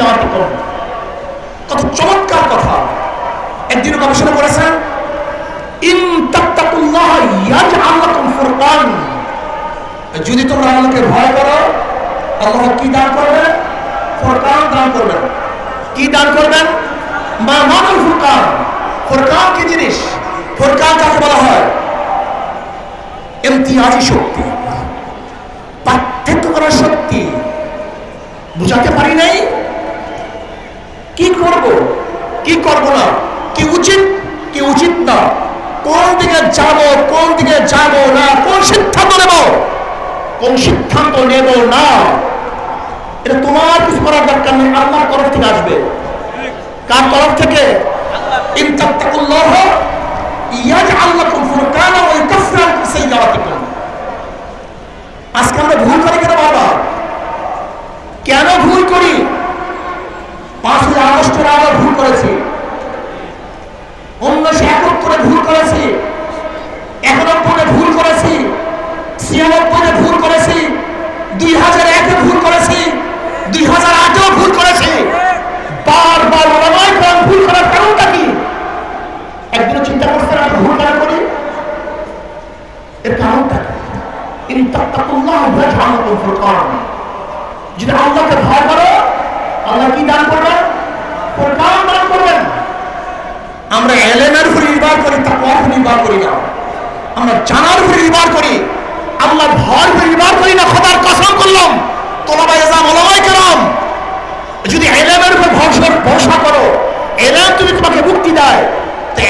সাইয়্যাতিকুম কত চমৎকার কথা। একদিন গবেষণা করেছেন যদি তোমরা ভয় করো, আল্লাহ কি দান করবেন? ফুরকান দান করবেন। কি দান করবেন? মা মানাল ফুরকান কি জিনিস? ফুরকান কাকে বলা হয়? ইমতিয়াজি শক্তি। পার্থক্য করার শক্তি। বুঝাতে পারি নাই? করব? কি করব না? কি উচিত? কি উচিত না? কোন দিকে যাব, কোন দিকে যাব না? কোন সিদ্ধান্ত নেব? কোন সিদ্ধান্ত নেব না? এটা তোমার কিছু করার দরকার নেই, আল্লাহর তরফ থেকে আসবে। কার তরফ থেকে? আজকে আমরা ভুল করি কেন বাবা কেন ভুল করি পাঁচই আগস্টের আগে ভুল করেছি উনিশশো একাত্তরে ভুল করেছি একানব্বই ভুল করেছি ছিয়ানব্বই ভুল করেছি দুই হাজার একে ভুল করেছি দুই হাজার আটেও ভুল করেছি বারবার ওলামাই কোরআন ভুল করার কারণটা কি চিন্তা ভুল কেন করি যদি আল্লাহকে আমরা এলেমের উপর নির্ভর করি না। আমরা জানার উপর নির্ভর না করলাম। যদি এলেমের উপর ভরসা ভরসা করো, এলেম তুমি তোমাকে মুক্তি দেয়। তো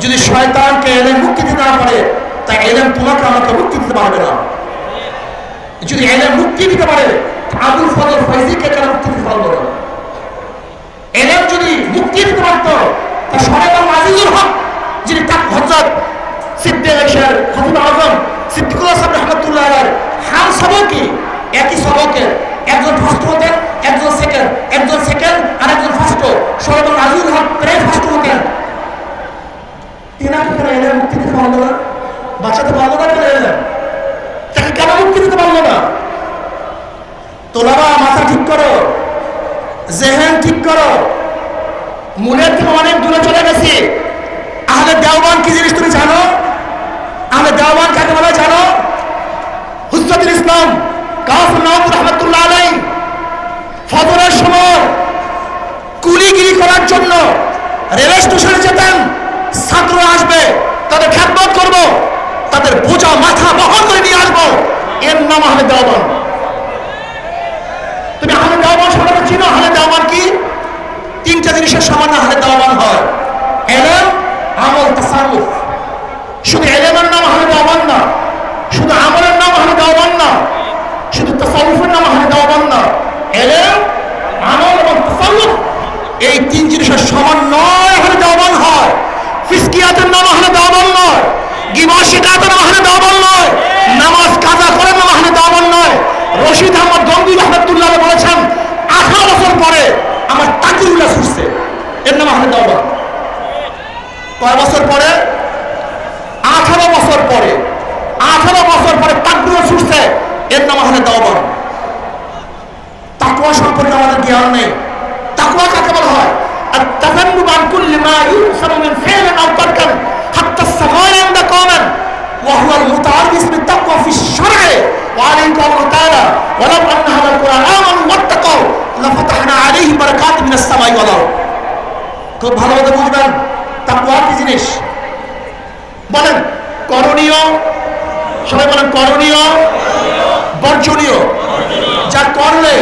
যদি মুক্তি দিতে তোমাকে আমাকে মুক্তি দিতে পারবে না। যদি এলেম মুক্তি দিতে পারে আবুল ফজল ফৈজিকে কেন মুক্তি দিতে না? এলেম যদি মুক্তি দিতে পারত, তা সরেব আজিজুল হক একই সবকে একজন ফার্স্ট হতেন, একজন সেকেন্ড একজন সেকেন্ড আর একজন ফার্স্ট। সরেব আজিজুল হক প্রায় ফার্স্ট হতেন। তিনাকে কেন এলেম মুক্তি দিতে পারল না, বাঁচাতে পারল না কেন এলেম তাকে কেন মুক্তি দিতে পারল না? তোলাবা, মাথা ঠিক করো, জেহেন ঠিক করো। মনের থেকে অনেক দূরে চলে গেছি। আহলে দেওবান কি জিনিস তুমি জানো? আহলে দেওবান কাকে বলে জানো? হুজরতুল ইসলাম। কাফর নওয়াজ রহমতুল্লাহ আলাই ফজরের সময় কুলিগিরি করার জন্য রেল স্টেশনে যেতেন, ছাত্র আসবে, তাদের খ্যাতমত করব, তাদের বোঝা মাথা বহন করে নিয়ে আসব। এর নাম আহলে দেওবান তুমি আহলে দেওয়ান সাধারণ চিনো আহলে দেওয়ান কি? তিনটা জিনিসের সামান্য আহলে দেওয়ান হয় এলেম আমল তাসারুফ শুধু এলেমের নাম আহলে দেওয়ান না শুধু আমলের নাম আহলে দেওয়ান না শুধু তাসারুফের নাম আহলে দেওয়ান না এলেম আমল এবং তাসারুফ এই তিন জিনিসের সমন্বয় আহলে হয়। ফিসকিয়াতের নাম আহলে দেওয়ান নয়। গিমা শিকাতের নাম আহলে দেওয়ান নয়। নামাজ কাজা করার নাম আহলে দেওয়ান নয়। রশিদ আহমদ গঙ্গুল রহমতুল্লাহ বলেছেন, আঠারো বছর পরে আমার তাকিরুল্লাহ ছুটছে এর নাম আহলে দেওয়ান কয় বছর পরে? আঠারো বছর পরে। আঠারো বছর পরে তাকবির ছুটছে এর নাম আহলে দেওয়ান তাকুয়া সম্পর্কে আমাদের জ্ঞান নেই। ما يحسن من فعل او ترك حتى الصغائر عند قوم وهو المتعرض بالتقوى في الشرع وعليه قوله تعالى ولو ان هذا القران امنوا واتقوا لفتحنا عليهم بركات من السماء والارض খুব ভালোভাবে বুঝবেন তাকওয়া কি জিনিস বলেন করণীয় সবাই বলেন করণীয় বর্জনীয় যা করলে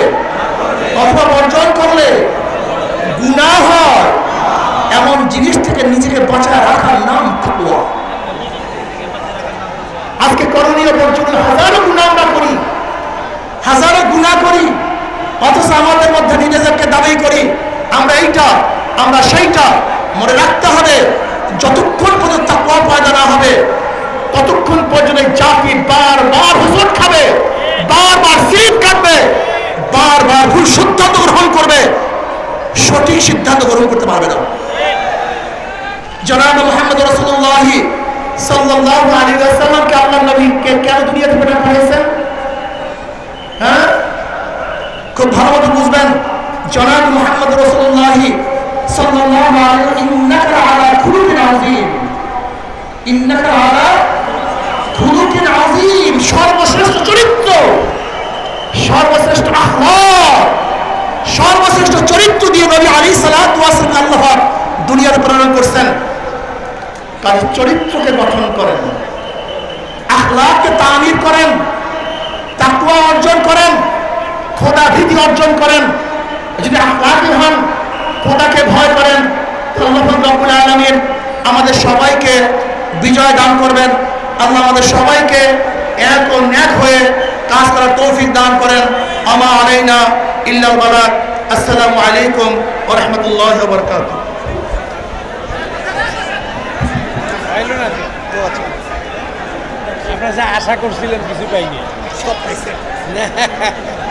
অথচ আমাদের মধ্যে নিজেদেরকে দাবি করি, আমরা এইটা, আমরা সেইটা মনে রাখতে হবে। যতক্ষণ পর্যন্ত তাকওয়া পয়দা না হবে, ততক্ষণ পর্যন্ত জাতি বারবার হুজুর খাবে, বারবার সিট কাটবে, বারবার ভুল সিদ্ধান্ত গ্রহণ করবে, সঠিক সিদ্ধান্ত গ্রহণ করতে পারবে না। জনাব মোহাম্মদ রসুল্লাহ সাল্লাল্লাহু আলাইহি ওয়াসাল্লামকে আল্লাহ নবীকে কেন দুনিয়াতে পাঠানো হয়েছে হ্যাঁ খুব ভালো মতো বুঝবেন, জনাব মোহাম্মদ রসুল্লাহ সর্বশ্রেষ্ঠ চরিত্র, সর্বশ্রেষ্ঠ আখলাক, সর্বশ্রেষ্ঠ চরিত্র দিয়ে নবী আলী ওয়াসাল্লাম আল্লাহ দুনিয়ার প্রেরণ করছেন। কাজে চরিত্রকে গঠন করেন, আখলাককে তামির করেন তাকুয়া অর্জন করেন খোদা ভীতি অর্জন করেন। যদি আখলাকি হন খোদাকে ভয় করেন তো আল্লাহ রব্বুল আলমিন আমাদের সবাইকে বিজয় দান করবেন। আল্লাহ আমাদের সবাইকে এক ও ন্যাক হয়ে কাজ করার তৌফিক দান করেন। আমা আলাইনা ইল্লাল বালাক আসসালামু আলাইকুম ওয়া রাহমাতুল্লাহি ওয়া বারাকাতুহু। পাইলো না তো আচ্ছা। আপনারা যা আশা করছিলেন কিছু পাইনি। সব পাইছে না